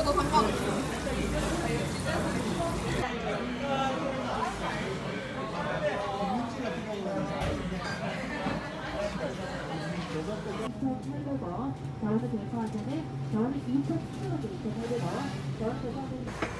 먹어도 상관없어. 한국어 저한테 대표하자는 전 2,000kg 대표되고 저한테 서는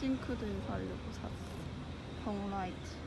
싱크대 사려고 샀어. 덩라이트.